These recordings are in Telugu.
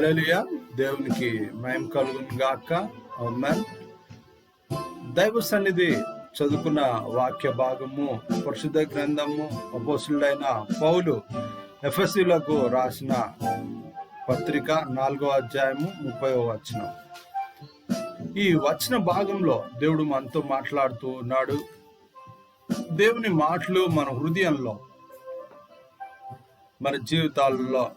హల్లెలూయా. దేవునికి మయం కలుగును గాక ఆమేన్. దైవ సన్నిధి చదువుకున్న వాక్య భాగము పరిశుద్ధ గ్రంథము అపోసులైన పౌలు ఎఫ్ఎస్సీలకు రాసిన పత్రిక నాలుగో అధ్యాయము ముప్పై వచనం. ఈ వచ్చిన భాగంలో దేవుడు మనతో మాట్లాడుతూ ఉన్నాడు. దేవుని మాటలు మన హృదయంలో మన జీవితాలలో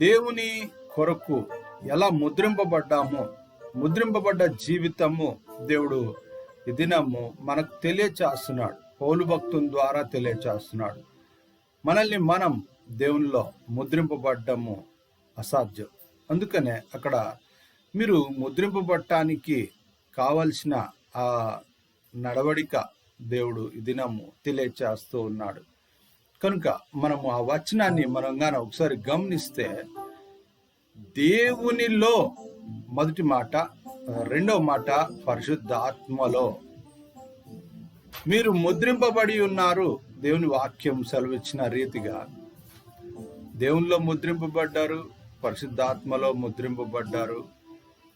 దేవుని కొరకు ఎలా ముద్రింపబడ్డామో ముద్రింపబడ్డ జీవితము దేవుడు ఈ దినము మనకు తెలియచేస్తున్నాడు. పౌలు భక్తుని ద్వారా తెలియచేస్తున్నాడు. మనల్ని మనం దేవునిలో ముద్రింపబడ్డము అసాధ్యం. అందుకనే అక్కడ మీరు ముద్రింపబడటానికి కావలసిన ఆ నడవడిక దేవుడు ఈ దినము తెలియచేస్తూ ఉన్నాడు. కనుక మనము ఆ వచనాన్ని మనం గాన ఒకసారి గమనిస్తే దేవునిలో మొదటి మాట రెండవ మాట పరిశుద్ధాత్మలో. మీరు ముద్రింపబడి ఉన్నారు దేవుని వాక్యం సెలవిచ్చిన రీతిగా. దేవునిలో ముద్రింపబడ్డారు పరిశుద్ధాత్మలో ముద్రింపబడ్డారు.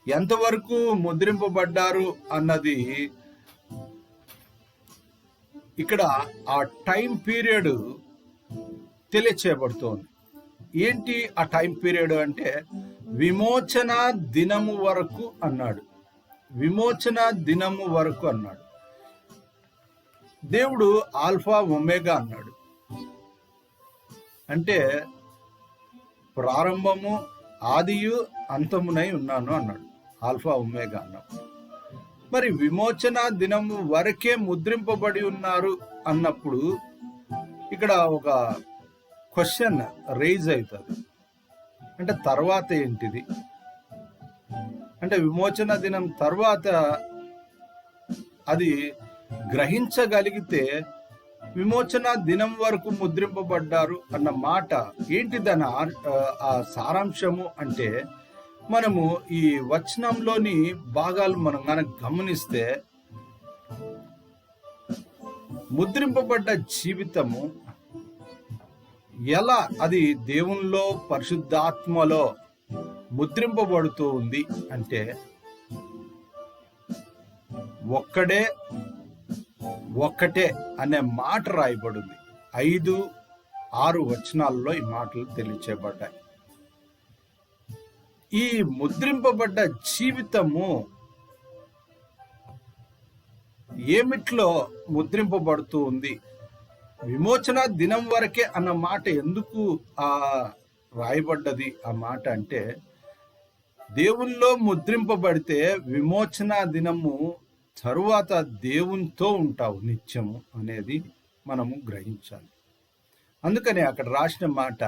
ఎంతవరకు ముద్రింపబడ్డారు అన్నది ఇక్కడ ఆ టైం పీరియడ్ తెలియచేయబడుతోంది. ఏంటి ఆ టైం పీరియడ్ అంటే విమోచన దినము వరకు అన్నాడు. విమోచన దినము వరకు అన్నాడు. దేవుడు ఆల్ఫా ఒమేగా అన్నాడు. అంటే ప్రారంభము ఆదియు అంతమునై ఉన్నాను అన్నాడు. ఆల్ఫా ఒమేగా అన్నాడు. మరి విమోచన దినము వరకే ముద్రింపబడి ఉన్నారు అన్నప్పుడు ఇక్కడ ఒక క్వశ్చన్ రైజ్ అవుతుంది. అంటే తర్వాత ఏంటిది? అంటే విమోచన దినం తర్వాత అది గ్రహించగలిగితే విమోచన దినం వరకు ముద్రింపబడ్డారు అన్న మాట ఏంటిదన్న ఆ సారాంశము అంటే మనము ఈ వచనంలోని భాగాలు మనం కనుక గమనిస్తే ముద్రింపబడ్డ జీవితము ఎలా అది దేవునిలో పరిశుద్ధాత్మలో ముద్రింపబడుతూ ఉంది అంటే ఒక్కడే ఒక్కటే అనే మాట రాయబడింది. ఐదు ఆరు వచనాల్లో ఈ మాటలు తెలియచేయబడ్డాయి. ఈ ముద్రింపబడ్డ జీవితము ఏమిట్లో ముద్రింపబడుతూ ఉంది? విమోచన దినం వరకే అన్న మాట ఎందుకు ఆ రాయబడ్డది? ఆ మాట అంటే దేవుల్లో ముద్రింపబడితే విమోచన దినము తరువాత దేవునితో ఉంటావు నిత్యము అనేది మనము గ్రహించాలి. అందుకని అక్కడ రాసిన మాట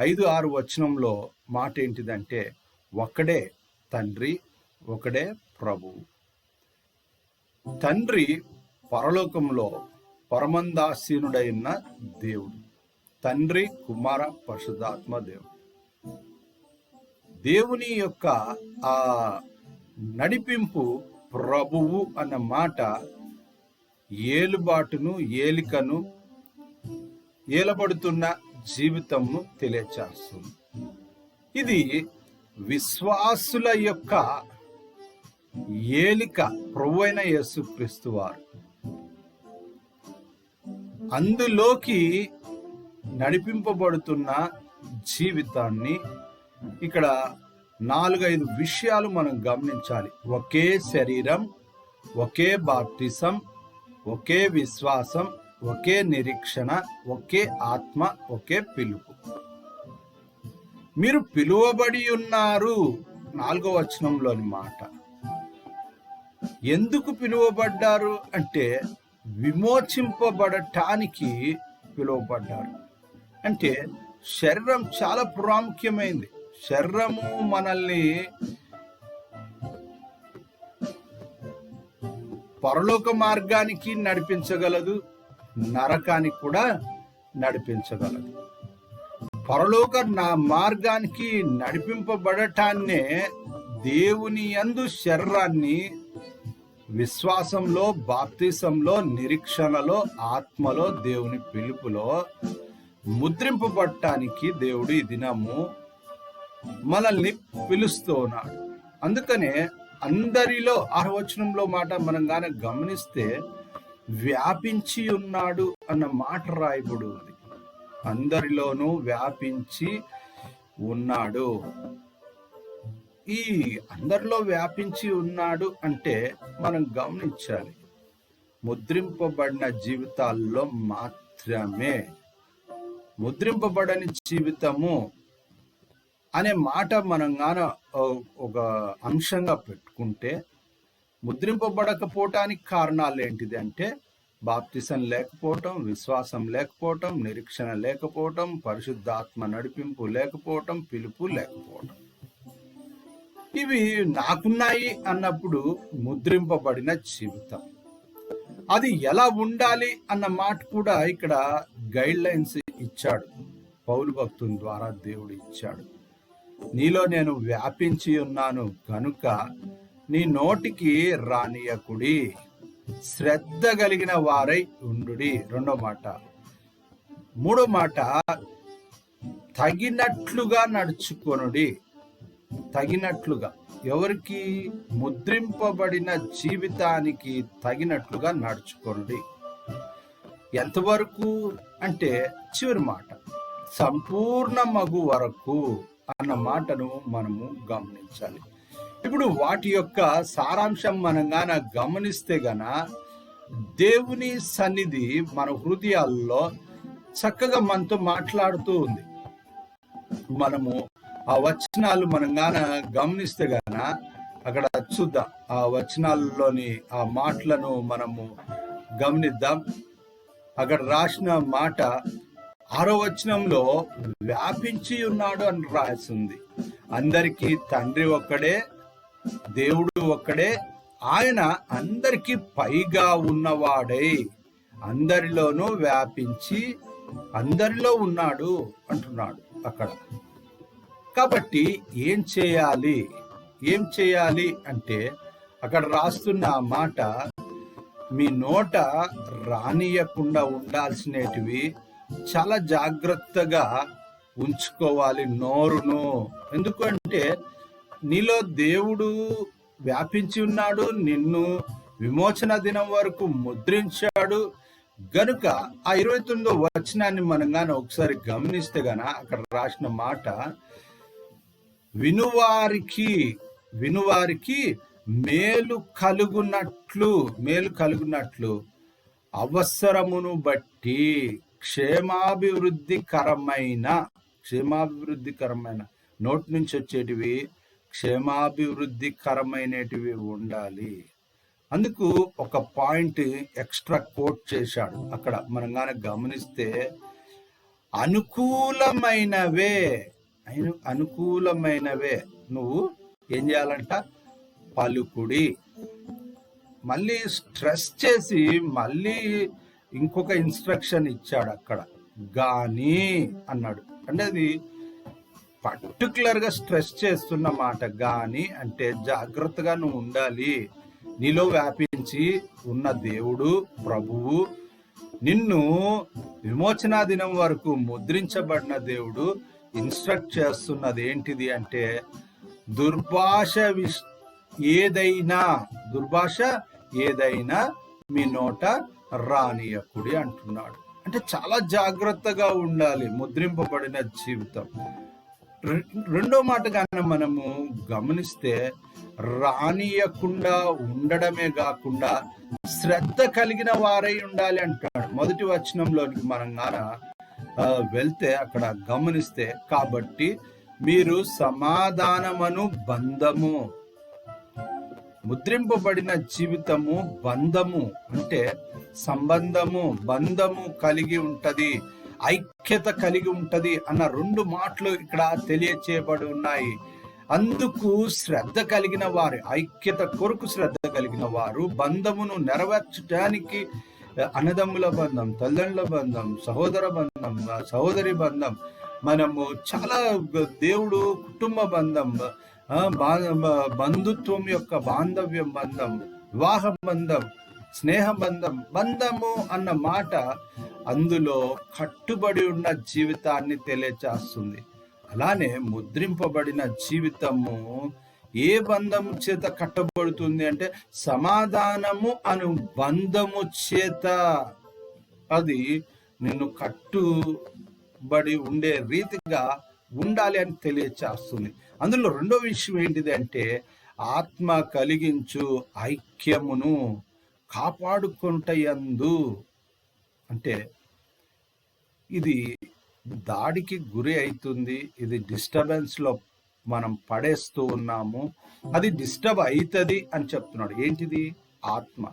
ఐదు ఆరు వచనంలో మాట ఏంటిదంటే ఒక్కడే తండ్రి ఒకడే ప్రభువు తండ్రి పరలోకంలో పరమందాసీనుడైన దేవుడు తండ్రి కుమార పరిశుధాత్మ దేవుడు. దేవుని యొక్క ఆ నడిపింపు ప్రభువు అన్న మాట ఏలుబాటును ఏలికను ఏలబడుతున్న జీవితంను తెలియచేస్తుంది. ఇది విశ్వాసుల యొక్క ఏలిక ప్రభువైన యేసుక్రీస్తు వారు అందులోకి నడిపింపబడుతున్న జీవితాన్ని ఇక్కడ నాలుగైదు విషయాలు మనం గమనించాలి. ఒకే శరీరం ఒకే బాప్టిసం ఒకే విశ్వాసం ఒకే నిరీక్షణ ఒకే ఆత్మ ఒకే పిలుపు. మీరు పిలువబడి ఉన్నారు నాలుగో వచనంలోని మాట. ఎందుకు పిలువబడ్డారు అంటే విమోచింపబడటానికి పిలువబడ్డారు అంటే శరీరం చాలా ప్రాముఖ్యమైంది. శరీరము మనల్ని పరలోక మార్గానికి నడిపించగలదు నరకానికి కూడా నడిపించగలదు. పరలోక నా మార్గానికి నడిపింపబడటాన్నే దేవుని యందు శరీరాన్ని విశ్వాసంలో బాప్తిసంలో నిరీక్షణలో ఆత్మలో దేవుని పిలుపులో ముద్రింపబడటానికి దేవుడు ఈ దినము మనల్ని పిలుస్తూ ఉన్నాడు. అందుకనే అందరిలో ఆరవచనంలో మాట మనం గాన గమనిస్తే వ్యాపించి ఉన్నాడు అన్న మాట రాయబడి ఉంది అందరిలోనూ వ్యాపించి ఉన్నాడు. ఈ అందరిలో వ్యాపించి ఉన్నాడు అంటే మనం గమనించాలి. ముద్రింపబడిన జీవితాల్లో మాత్రమే ముద్రింపబడని జీవితము అనే మాట మనం గాన ఒక అంశంగా పెట్టుకుంటే ముద్రింపబడకపోవటానికి కారణాలు ఏంటిది అంటే బాప్తిసం లేకపోవటం విశ్వాసం లేకపోవటం నిరీక్షణ లేకపోవటం పరిశుద్ధాత్మ నడిపింపు లేకపోవటం పిలుపు లేకపోవటం. ఇవి నాకున్నాయి అన్నప్పుడు ముద్రింపబడిన జీవితం. అది ఎలా ఉండాలి అన్న మాట కూడా ఇక్కడ గైడ్ లైన్స్ ఇచ్చాడు. పౌరు భక్తుని ద్వారా దేవుడు ఇచ్చాడు. నీలో నేను వ్యాపించి ఉన్నాను కనుక నీ నోటికి రానియకుడి. శ్రద్ధ కలిగిన వారై ఉండు రెండో మాట. మూడో మాట. తగినట్లుగా నడుచుకొనుడి. తగినట్లుగా ఎవరికి ముద్రింపబడిన జీవితానికి తగినట్లుగా నడుచుకోండి. ఎంతవరకు అంటే చివరి మాట సంపూర్ణ మగు వరకు అన్న మాటను మనము గమనించాలి. ఇప్పుడు వాటి యొక్క సారాంశం మనం గాన గమనిస్తే గన దేవుని సన్నిధి మన హృదయాల్లో చక్కగా మనతో మాట్లాడుతూ ఉంది. మనము ఆ వచనాలు మనం గాన గమనిస్తే గాన అక్కడ చూద్దాం. ఆ వచనాల్లోని ఆ మాటలను మనము గమనిద్దాం. అక్కడ రాసిన మాట ఆరో వచనంలో వ్యాపించి ఉన్నాడు అని రాసింది. అందరికీ తండ్రి ఒక్కడే దేవుడు ఒక్కడే ఆయన అందరికీ పైగా ఉన్నవాడై అందరిలోనూ వ్యాపించి అందరిలో ఉన్నాడు అంటున్నాడు అక్కడ. కాబట్టి ఏం చేయాలి? ఏం చేయాలి అంటే అక్కడ రాస్తున్న మాట మీ నోట రానియకుండా ఉండాల్సినటివి చాలా జాగ్రత్తగా ఉంచుకోవాలి నోరును. ఎందుకంటే నీలో దేవుడు వ్యాపించి ఉన్నాడు నిన్ను విమోచన దినం వరకు ముద్రించాడు. గనుక ఆ ఇరవై తొమ్మిదో వచనాన్ని మనం గాన ఒకసారి గమనిస్తే గాన అక్కడ రాసిన మాట వినువారికి వినువారికి మేలు కలుగునట్లు మేలు కలుగునట్లు అవసరమును బట్టి క్షేమాభివృద్ధికరమైన క్షేమాభివృద్ధికరమైన నోటి నుంచి వచ్చేటివి క్షేమాభివృద్ధికరమైనటివి ఉండాలి. అందుకు ఒక పాయింట్ ఎక్స్ట్రా కోట్ చేశాడు. అక్కడ మనం కానీ గమనిస్తే అనుకూలమైనవే అనుకూలమైనవే. నువ్వు ఏం చేయాలంట? పలుకుడి. మళ్ళీ స్ట్రెస్ చేసి మళ్ళీ ఇంకొక ఇన్స్ట్రక్షన్ ఇచ్చాడు అక్కడ. గాని అన్నాడు. అంటే అది పర్టికులర్గా స్ట్రెస్ చేస్తున్న మాట. గాని అంటే జాగ్రత్తగా నువ్వు ఉండాలి. నీలో వ్యాపించి ఉన్న దేవుడు ప్రభువు నిన్ను విమోచనా దినం వరకు ముద్రించబడిన దేవుడు ఇన్స్ట్రక్ట్ చేస్తున్నది ఏంటిది అంటే దుర్భాష విష్ ఏదైనా దుర్భాష ఏదైనా మీ నోట రానియకుడి అంటున్నాడు. అంటే చాలా జాగ్రత్తగా ఉండాలి ముద్రింపబడిన జీవితం. రెండో మాట కానీ మనము గమనిస్తే రానియకుండా ఉండడమే కాకుండా శ్రద్ధ కలిగిన వారై ఉండాలి అంటాడు మొదటి వచనంలోనికి మనం గాన వెళ్తే అక్కడ గమనిస్తే కాబట్టి మీరు సమాధానమను బంధము ముద్రింపబడిన జీవితము బంధము అంటే సంబంధము బంధము కలిగి ఉంటది ఐక్యత కలిగి ఉంటది అన్న రెండు మాటలు ఇక్కడ తెలియచేయబడి ఉన్నాయి. అందుకు శ్రద్ధ కలిగిన వారు ఐక్యత కొరకు శ్రద్ధ కలిగిన వారు బంధమును నెరవేర్చడానికి అన్నదమ్ముల బంధం తల్లిదండ్రుల బంధం సహోదర బంధం సహోదరి బంధం. మనము చాలా దేవుడు కుటుంబ బంధం బంధుత్వం యొక్క బాంధవ్యం బంధం వివాహ బంధం స్నేహ బంధం బంధము అన్న మాట అందులో కట్టుబడి ఉన్న జీవితాన్ని తెలియచేస్తుంది. అలానే ముద్రింపబడిన జీవితము ఏ బంధము చేత కట్టబడుతుంది అంటే సమాధానము అను బంధము చేత. అది నిన్ను కట్టుబడి ఉండే రీతిగా ఉండాలి అని తెలియచేస్తుంది. అందులో రెండో విషయం ఏంటిది అంటే ఆత్మ కలిగించు ఐక్యమును కాపాడుకుంటయందు అంటే ఇది దాడికి గురి అవుతుంది ఇది డిస్టర్బెన్స్లో మనం పడేస్తూ ఉన్నాము అది డిస్టర్బ్ అవుతుంది అని చెప్తున్నాడు. ఏంటిది? ఆత్మ.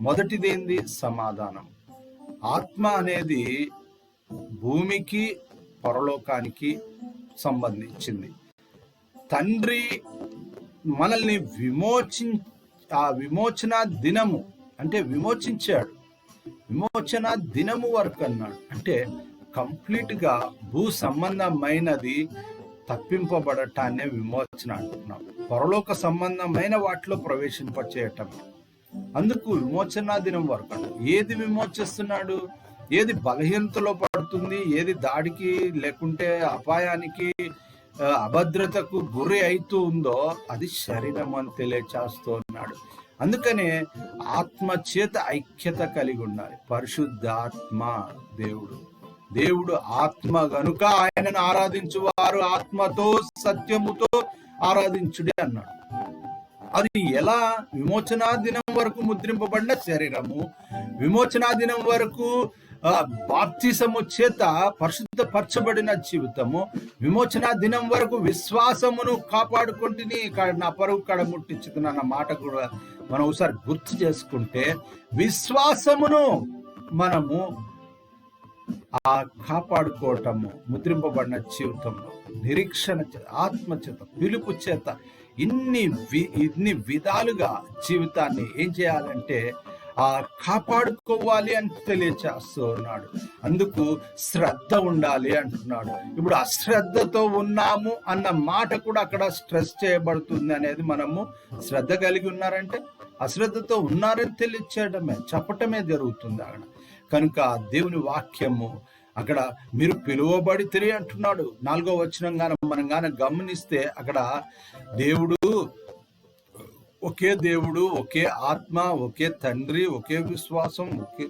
మొదటిది ఏంది? సమాధానం. ఆత్మ అనేది భూమికి పరలోకానికి సంబంధించింది. తండ్రి మనల్ని విమోచి ఆ విమోచన దినము అంటే విమోచించాడు. విమోచన దినము వరకు అన్నాడు. అంటే కంప్లీట్గా భూ సంబంధమైనది తప్పింపబడటాన్ని విమోచన అంటున్నాం. పరలోక సంబంధమైన వాటిలో ప్రవేశింపచేయటం. అందుకు విమోచన దినం వరకు ఏది విమోచిస్తున్నాడు? ఏది బలహీనతలో పడుతుంది? ఏది దాడికి లేకుంటే అపాయానికి అభద్రతకు గురి అవుతూ ఉందో అది శరీరం అని తెలియచేస్తూ ఉన్నాడు అందుకనే ఆత్మ చేత ఐక్యత కలిగి ఉండాలి. పరిశుద్ధాత్మ దేవుడు. దేవుడు ఆత్మ గనుక ఆయనను ఆరాధించువారు ఆత్మతో సత్యముతో ఆరాధించుడే అన్నాడు. అది ఎలా? విమోచనా దినం వరకు ముద్రింపబడిన శరీరము. విమోచనా దినం వరకు బాప్తిసము చేత పరిశుద్ధపరచబడిన జీవితము. విమోచనా దినం వరకు విశ్వాసమును కాపాడుకుంటుని. నా పరుగు కడ ముట్టించుకున్న మాట కూడా మనం ఒకసారి గుర్తు చేసుకుంటే విశ్వాసమును మనము ఆ కాపాడుకోవటము ముద్రింపబడిన జీవితంలో నిరీక్షణ చేత ఆత్మ చేత పిలుపు చేత ఇన్ని వి ఇన్ని విధాలుగా జీవితాన్ని ఏం చేయాలంటే ఆ కాపాడుకోవాలి అని తెలియచేస్తూ ఉన్నాడు అందుకు శ్రద్ధ ఉండాలి అంటున్నాడు. ఇప్పుడు అశ్రద్ధతో ఉన్నాము అన్న మాట కూడా అక్కడ స్ట్రెస్ చేయబడుతుంది అనేది మనము శ్రద్ధ కలిగి ఉన్నారంటే అశ్రద్ధతో ఉన్నారని తెలియచేయడమే చెప్పటమే జరుగుతుంది అక్కడ. కనుక దేవుని వాక్యము అక్కడ మీరు పిలువబడి తిరిగి అంటున్నాడు. నాలుగో వచనం గాన మనం గాన గమనిస్తే అక్కడ దేవుడు ఒకే దేవుడు ఒకే ఆత్మ ఒకే తండ్రి ఒకే విశ్వాసం ఒకే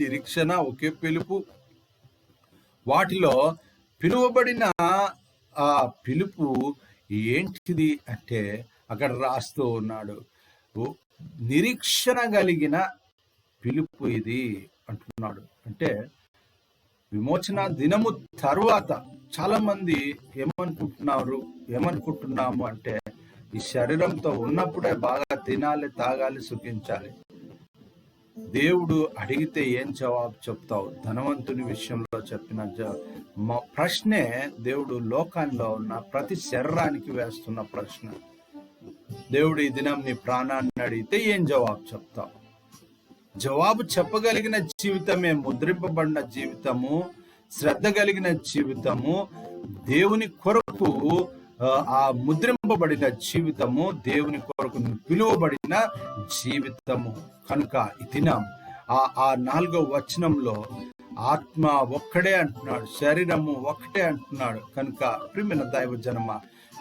నిరీక్షణ ఒకే పిలుపు. వాటిలో పిలువబడిన ఆ పిలుపు ఏంటిది అంటే అక్కడ రాస్తూ ఉన్నాడు. నిరీక్షణ కలిగిన పిలుపు ఇది. అంటున్నాడు. అంటే విమోచన దినము తరువాత చాలా మంది ఏమనుకుంటున్నారు? ఏమనుకుంటున్నాము అంటే ఈ శరీరంతో ఉన్నప్పుడే బాగా తినాలి తాగాలి సుఖించాలి. దేవుడు అడిగితే ఏం జవాబు చెప్తావు? ధనవంతుని విషయంలో చెప్పిన జ- ప్రశ్నే దేవుడు లోకాల్లో ఉన్న ప్రతి శరీరానికి వేస్తున్న ప్రశ్న. దేవుడు ఈ దినం నీ ప్రాణాన్ని అడిగితే ఏం జవాబు చెప్తావు? జవాబు చెప్పగలిగిన జీవితమే ముద్రింపబడిన జీవితము శ్రద్ధ కలిగిన జీవితము దేవుని కొరకు ఆ, ముద్రింపబడిన జీవితము దేవుని కొరకు పిలువబడిన జీవితము. కనుక ఈ దినం ఆ ఆ నాలుగో వచనంలో ఆత్మ ఒక్కడే అంటున్నాడు శరీరము ఒక్కటే అంటున్నాడు. కనుక ప్రిమిన దైవ జనమ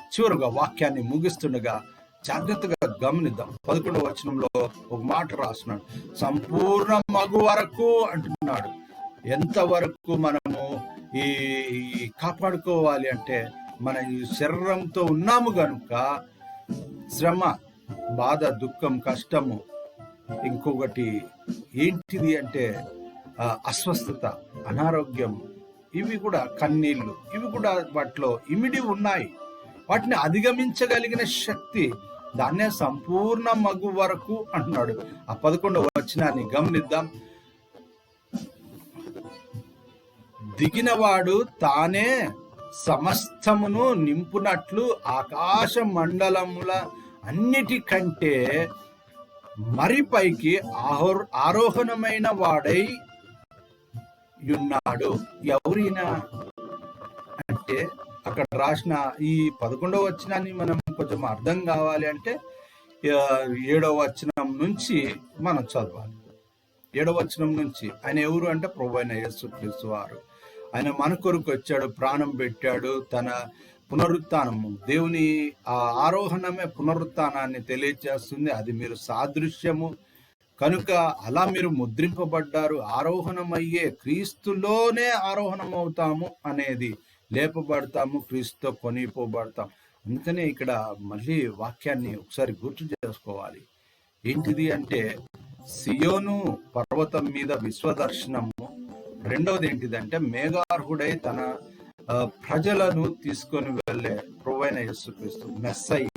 చివరిగా వాక్యాన్ని ముగిస్తుండగా జాగ్రత్తగా గమనిద్దాం. పదకొండవ వచనంలో ఒక మాట రాస్తున్నాడు. సంపూర్ణ మగు వరకు అంటున్నాడు. ఎంత వరకు మనము ఈ కాపాడుకోవాలి అంటే మన ఈ శరీరంతో ఉన్నాము కనుక శ్రమ బాధ దుఃఖం కష్టము ఇంకొకటి ఏంటిది అంటే అస్వస్థత అనారోగ్యం. ఇవి కూడా కన్నీళ్ళు. ఇవి కూడా వాటిలో ఇమిడి ఉన్నాయి. వాటిని అధిగమించగలిగిన శక్తి దాన్నే సంపూర్ణ మగు వరకు అంటున్నాడు. ఆ పదకొండవ వచనాన్ని గమనిద్దాం. దిగినవాడు తానే సమస్తమును నింపునట్లు ఆకాశ మండలముల అన్నిటికంటే మరి పైకి ఆహో ఆరోహణమైన వాడై ఉన్నాడు. ఎవరైనా అంటే అక్కడ రాసిన ఈ పదకొండవ వచనాన్ని మనం కొంచెం అర్థం కావాలి అంటే ఏడవ వచనం నుంచి మనం చదవాలి. ఏడవ వచనం నుంచి ఆయన ఎవరు అంటే ప్రభు అయిన యేసుక్రీస్తు వారు. ఆయన మన కొరకు వచ్చాడు ప్రాణం పెట్టాడు తన పునరుత్నము దేవుని ఆ ఆరోహణమే పునరుత్నాన్ని తెలియజేస్తుంది అది మీరు సాదృశ్యము. కనుక అలా మీరు ముద్రింపబడ్డారు ఆరోహణమయ్యే క్రీస్తులోనే ఆరోహణం అవుతాము అనేది లేపబడతాము క్రీస్తుతో కొనిపోబడతాం. అందుకనే ఇక్కడ మళ్ళీ వాక్యాన్ని ఒకసారి గుర్తు చేసుకోవాలి. ఏంటిది అంటే సియోను పర్వతం మీద విశ్వదర్శనము. రెండవది ఏంటిదంటే మేఘార్హుడై తన ప్రజలను తీసుకొని వెళ్ళే ప్రొవైన యేసుక్రీస్తు మెస్సయ్య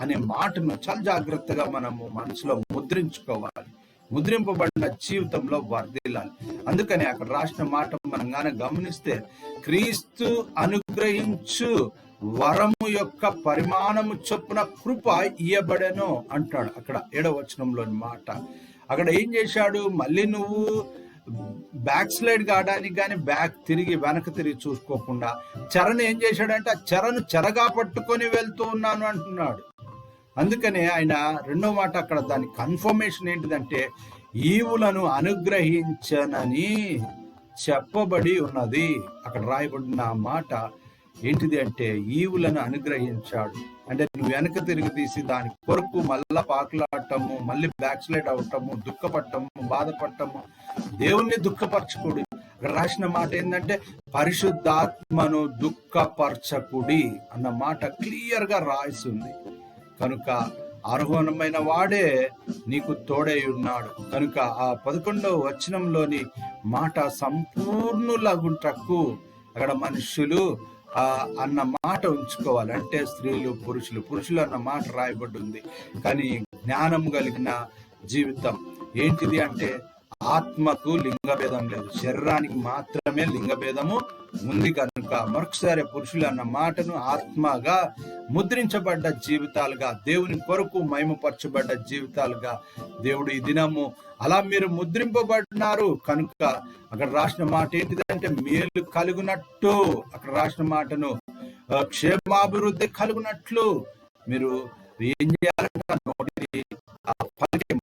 అనే మాటను చాలా జాగ్రత్తగా మనము మనసులో ముద్రించుకోవాలి. ముద్రింపబడిన జీవితంలో వర్ధిల్లాలి. అందుకని అక్కడ రాసిన మాట మనం గాన గమనిస్తే క్రీస్తు అనుగ్రహించు వరము యొక్క పరిమాణము చొప్పున కృప ఇయ్యబడెను అంటాడు అక్కడ ఏడవచనంలోని మాట. అక్కడ ఏం చేశాడు? మళ్ళీ నువ్వు బ్యాక్ స్లైడ్ కావడానికి కానీ బ్యాక్ తిరిగి వెనక తిరిగి చూసుకోకుండా చరణ్ ఏం చేశాడంటే ఆ చరణ్ చెరగా పట్టుకొని వెళ్తూ ఉన్నాను అంటున్నాడు. అందుకనే ఆయన రెండో మాట అక్కడ దాని కన్ఫర్మేషన్ ఏంటిదంటే ఈవులను అనుగ్రహించనని చెప్పబడి ఉన్నది. అక్కడ రాయబడిన మాట ఏంటిది అంటే ఈవులను అనుగ్రహించాడు. అంటే నువ్వు వెనక తిరిగి తీసి దాని కొరకు మళ్ళా పాకులాడటము మళ్ళీ బ్యాక్ స్లైడ్ అవటము దుఃఖపడటము బాధపడటము దేవుణ్ణి దుఃఖపరచకుడి ఇక్కడ రాసిన మాట ఏంటంటే పరిశుద్ధాత్మను దుఃఖపరచకుడి అన్న మాట క్లియర్గా రాసింది కనుక ఆరోహణమైన వాడే నీకు తోడై ఉన్నాడు. కనుక ఆ పదకొండవ వచనంలోని మాట సంపూర్ణులగుంటకు అక్కడ మనుషులు ఆ అన్న మాట ఉంచుకోవాలి. అంటే స్త్రీలు పురుషులు పురుషులు అన్న మాట రాయబడి ఉంది. కానీ జ్ఞానం కలిగిన జీవితం ఏంటిది అంటే ఆత్మకు లింగభేదం లేదు. శరీరానికి మాత్రమే లింగభేదము ఉంది కనుక మరొకసారి పురుషులు అన్న మాటను ఆత్మగా ముద్రించబడ్డ జీవితాలుగా దేవుని కొరకు మహిమపరచబడ్డ జీవితాలుగా దేవుడు ఈ దినము అలా మీరు ముద్రింపబడినారు. కనుక అక్కడ రాసిన మాట ఏంటిదంటే మేలు కలుగునట్టు. అక్కడ రాసిన మాటను క్షేమాభివృద్ధి కలుగునట్లు. మీరు ఏం చేయాలంటే నోటి పలికే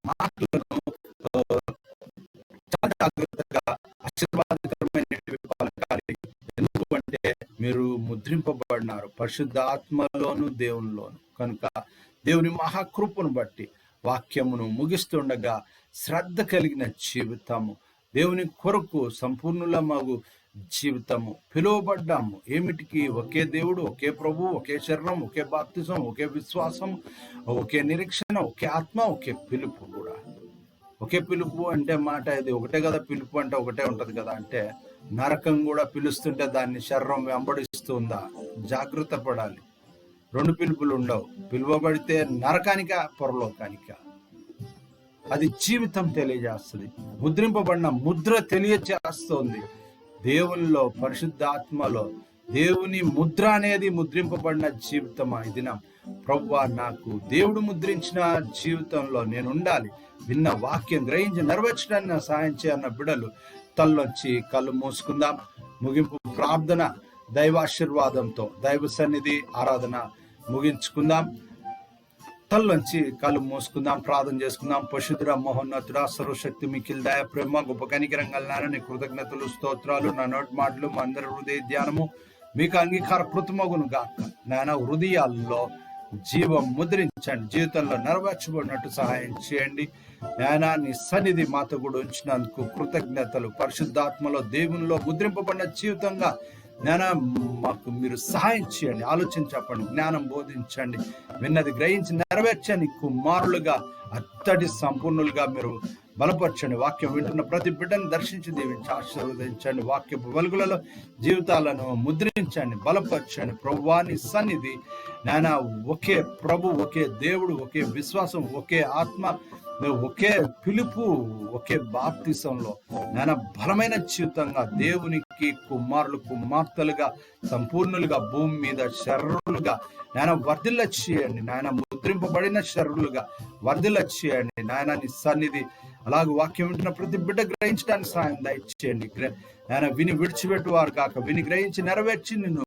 అంటే మీరు ముద్రింపబడినారు పరిశుద్ధాత్మలోను దేవునిలోను. కనుక దేవుని మహాకృపను బట్టి వాక్యమును ముగిస్తుండగా శ్రద్ధ కలిగిన జీవితము దేవుని కొరకు సంపూర్ణుల మగు జీవితము. పిలువబడ్డాము. ఏమిటికి? ఒకే దేవుడు ఒకే ప్రభు ఒకే శరణం ఒకే బాప్తిజం ఒకే విశ్వాసం ఒకే నిరీక్షణ ఒకే ఆత్మ ఒకే పిలుపు కూడా. ఒకే పిలుపు అంటే మాట ఇది. ఒకటే కదా పిలుపు అంటే ఒకటే ఉంటది కదా అంటే నరకం కూడా పిలుస్తుంటే దాన్ని శరీరం వెంబడిస్తుందా? జాగ్రత్త పడాలి. రెండు పిలుపులు ఉండవు. పిలువబడితే నరకానిక పొరలోకానిక? అది జీవితం తెలియజేస్తుంది. ముద్రింపబడిన ముద్ర తెలియజేస్తుంది దేవునిలో పరిశుద్ధాత్మలో దేవుని ముద్ర అనేది ముద్రింపబడిన జీవితం ఈ దినం. ప్రభు నాకు దేవుడు ముద్రించిన జీవితంలో నేను ఉండాలి విన్న వాక్యం గ్రహించి నెరవేర్చడానికి నా సాయం చేయన్న బిడలు తల్లొచ్చి కళ్ళు మూసుకుందాం. ముగింపు ప్రార్థన దైవాశీర్వాదంతో దైవ సన్నిధి ఆరాధన ముగించుకుందాం. తల్లోంచి కళ్ళు మూసుకుందాం ప్రార్థన చేసుకుందాం. పశుధుర మహోన్నతుడ సర్వశక్తి మికిల్ దయ ప్రేమ గొప్ప కనికరంగలనారా నీ కృతజ్ఞతలు స్తోత్రాలు నా నోటి మాటలు మా అందరి హృదయ ధ్యానము మీకు అంగీకార కృతమగును గాక. నాయన హృదయాల్లో జీవం ముద్రించండి జీవితంలో నెరవేర్చబడినట్టు సహాయం చేయండి. నాయన నీ సన్నిధి మాతో కూడా ఉంచినందుకు కృతజ్ఞతలు. పరిశుద్ధాత్మలో దేవునిలో ముద్రింపబడిన జీవితంగా నానా మాకు మీరు సహాయం చేయండి. ఆలోచన చెప్పండి జ్ఞానం బోధించండి. విన్నది గ్రహించి నెరవేర్చని కుమారులుగా అత్తడి సంపూర్ణులుగా మీరు బలపరచండి. వాక్యం వింటున్న ప్రతి బిడ్డను దర్శించి దీవించి ఆశీర్వదించండి. వాక్యపు వెలుగులలో జీవితాలను ముద్రించండి బలపరచండి. ప్రభువాని సన్నిధి నాయన ఒకే ప్రభు ఒకే దేవుడు ఒకే విశ్వాసం ఒకే ఆత్మ ఒకే పిలుపు ఒకే బాప్తిసంలో నాయన బలమైన జీవితంగా దేవునికి కుమారులు కుమార్తెలుగా సంపూర్ణులుగా భూమి మీద శర్రులుగా నాయన వర్ధిల్ల చేయండి నాయన ముద్రింపబడిన శర్రులుగా వర్ధిల్ల చేయండి నాయన నీ సన్నిధి అలాగే వాక్యం వింటున్న ప్రతి బిడ్డ గ్రహించడానికి సాయం దయచేయండి. నాయన విని విడిచిపెట్టువారు కాక విని గ్రహించి నెరవేర్చి నిన్ను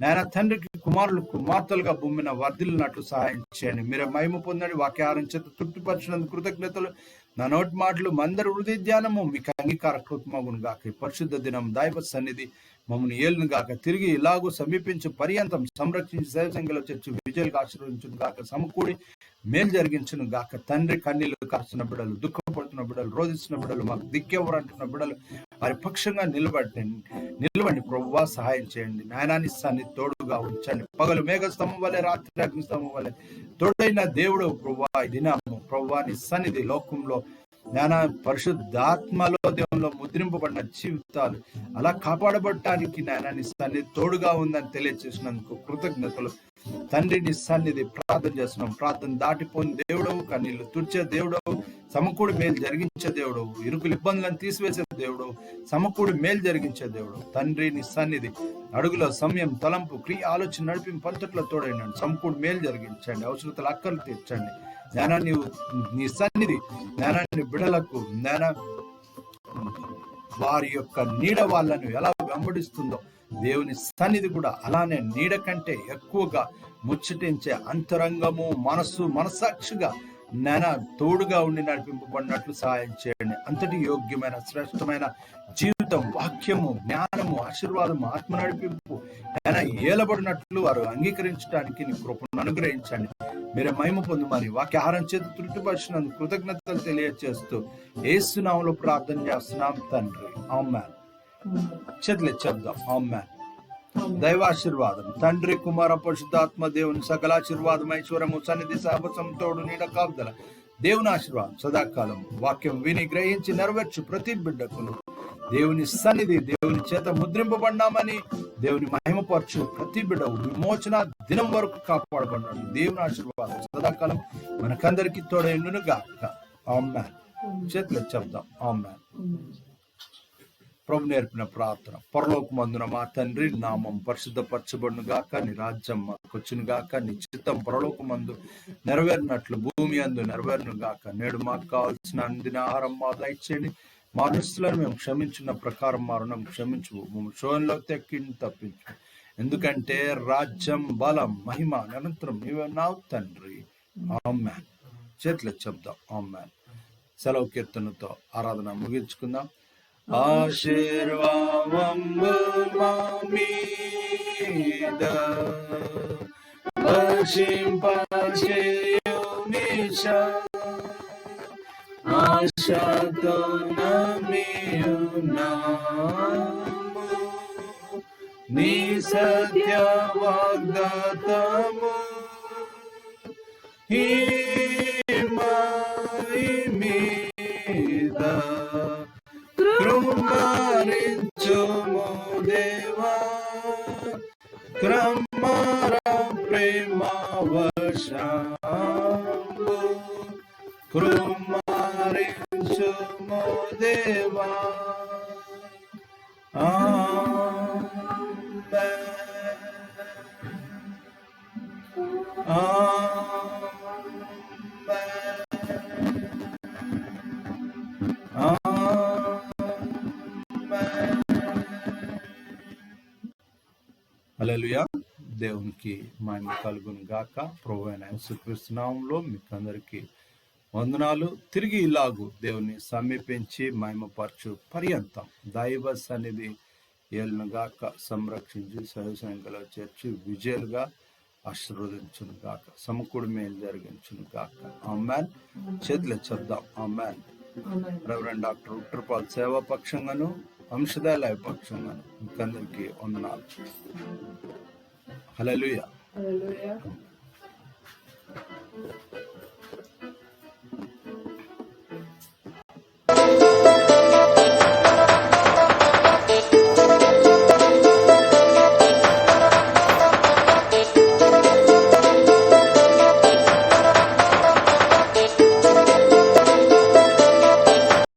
నాయన తండ్రికి కుమారులు కుమార్తెలుగా భూమిన వర్ధిల్లినట్లు సహాయం చేయండి. మీరే మహిమ పొందండి వాక్యారం చేత తృప్తిపరచినందుకు కృతజ్ఞతలు. నా నోటి మాటలు మందరి హృదయ ధ్యానము మీకు అంగీకారకృతమగును గాక పరిశుద్ధ దినం దైవ సన్నిధి మమ్మల్ని ఏలును గాక తిరిగి ఇలాగూ సమీపించు పర్యంతం సంరక్షించి సేవసంఖ్యలో చర్చి విజయాలకు ఆశీర్వదించును గాక సమకూడి మేలు జరిగించును గాక. తండ్రి కన్నీళ్ళు కాస్తున్న బిడ్డలు దుఃఖపడుతున్న బిడ్డలు రోధిస్తున్న బిడ్డలు మాకు దిక్కెవరు అంటున్న బిడ్డలు వారి పక్షంగా నిలబడి నిలవండి ప్రభువా సహాయం చేయండి. నాయనానిస్తాన్ని తోడుగా ఉంచండి. పగలు మేఘ స్తంభం వల్లే రాత్రి అగ్ని స్తంభం వల్లే తోడైన దేవుడు ప్రభువా దినాము దినము ప్రభువా నీ సన్నిధి లోకంలో జ్ఞాన పరిశుద్ధాత్మలో దేవుల్లో ముద్రింపబడిన జీవితాలు అలా కాపాడబడటానికి నాయన నీ సన్నిధి తోడుగా ఉందని తెలియజేసినందుకు కృతజ్ఞతలు. తండ్రి నీ సన్నిధి ప్రార్థన చేస్తున్నాం. ప్రార్థన దాటిపోయిన దేవుడవు కన్నీళ్ళు తుడిచే దేవుడవు సమకూడి మేలు జరిగించే దేవుడవు ఇరుకులు ఇబ్బందులను తీసివేసే దేవుడు సమకూడి మేలు జరిగించే దేవుడు తండ్రి నీ సన్నిధి అడుగులో సమయం తలంపు క్రియ ఆలోచన నడిపి పంతట్లో తోడైనాడు. సమకూడి మేలు జరిగించండి. అవసరతలు అక్కలు తీర్చండి. జ్ఞానాన్ని నీ సన్నిధి జ్ఞానాన్ని బిడలకు జ్ఞాన వారి యొక్క నీడ వాళ్ళను ఎలా వెంబడిస్తుందో దేవుని సన్నిధి కూడా అలానే నీడ కంటే ఎక్కువగా ముచ్చటించే అంతరంగము మనస్సు మనసాక్షిగా నానా తోడుగా ఉండి నడిపింపబడినట్లు సహాయం చేయండి. అంతటి యోగ్యమైన శ్రేష్టమైన జీవితం వాక్యము జ్ఞానము ఆశీర్వాదము ఆత్మ నడిపింపు ఆయన ఏలబడినట్లు వారు అంగీకరించడానికి నీ కృపను అనుగ్రహించండి. మీరే మహిమ పొందు మరి వాక్యాహారం చేత తృప్తిపరిచినందుకు కృతజ్ఞతలు తెలియజేస్తూ ఏసునామలో ప్రార్థన చేస్తున్నాం తండ్రి. ఆమెన్. చేతులు చెప్దాం. ఆమెన్. దైవాశీర్వాదం. తండ్రి కుమార పరిశుద్ధాత్మ దేవుని సకలాశీర్వాదం ఐశ్వర్యము సన్నిధి సహవసం తోడు నీడ కాపుదల. దేవుని ఆశీర్వాదం. సదాకాలం వాక్యం విని గ్రహించి నెరవేర్చు ప్రతి బిడ్డకును. దేవుని సన్నిధి దేవుని చేత ముద్రింపబడినామని దేవుని మహిమపరచు ప్రతి బిడ్డ విమోచన దినం వరకు కాపాడబడ్డాడు దేవుని ఆశీర్వాదం. సదాకాలం మనకందరికి తోడైండును గాక ఆమెన్. చేతులు చెప్దాం. ఆమెన్. ప్రభు నేర్పిన ప్రార్థన. పరలోకమందున మా తండ్రి నామం పరిశుద్ధపరచబడును గాక నీ రాజ్యం మాకొచ్చును గాక నీ చిత్తం పరలోకమందు నెరవేరినట్లు భూమి అందు నెరవేరును గాక నేడు మాకు కావాల్సిన అందిన ఆహారం మా దయచేయండి. మా దుస్తులను మేము క్షమించిన ప్రకారం మా రుణం క్షమించు మమ్మల్ని శోధనలో తెక్కిని తప్పించు ఎందుకంటే రాజ్యం బలం మహిమ నిరంతరం నీవే నా తండ్రి. ఆమ్మాన్ చేతులు చెప్దాం. ఆమ్మాన్ సెలవు కీర్తనతో ఆరాధన ముగించుకుందాం. ஆசிர்வாவம்பமாமீத பசிம்பாசேயோமிஷ ஆஷாதோ நமியுநாமு நீ சத்ய வாக்தாதமு ஹீமாயிமீதா Rumba. గాక ప్రభు యేసుక్రీస్తునామంలో మీకు అందరికీ వందనాలు. తిరిగి ఇలాగు దేవుని సమీపించి మహిమపరచు పర్యంతం దైవ సన్నిధి గాక సంరక్షించి సహసంఖ్యలో చేర్చి విజయాలుగా ఆశీర్వదించును గాక సమకూడి మేలు జరిగించును గాక. ఆమెన్. చేతులు చెప్దాం ఆమెన్. రెవరెండ్ డాక్టర్ ఉట్టర్పాల్ సేవా పక్షంగాను వంశదాయ లైవ్ పక్షంగాను మీకందరికీ వందనాలు. Hallelujah. Thank you.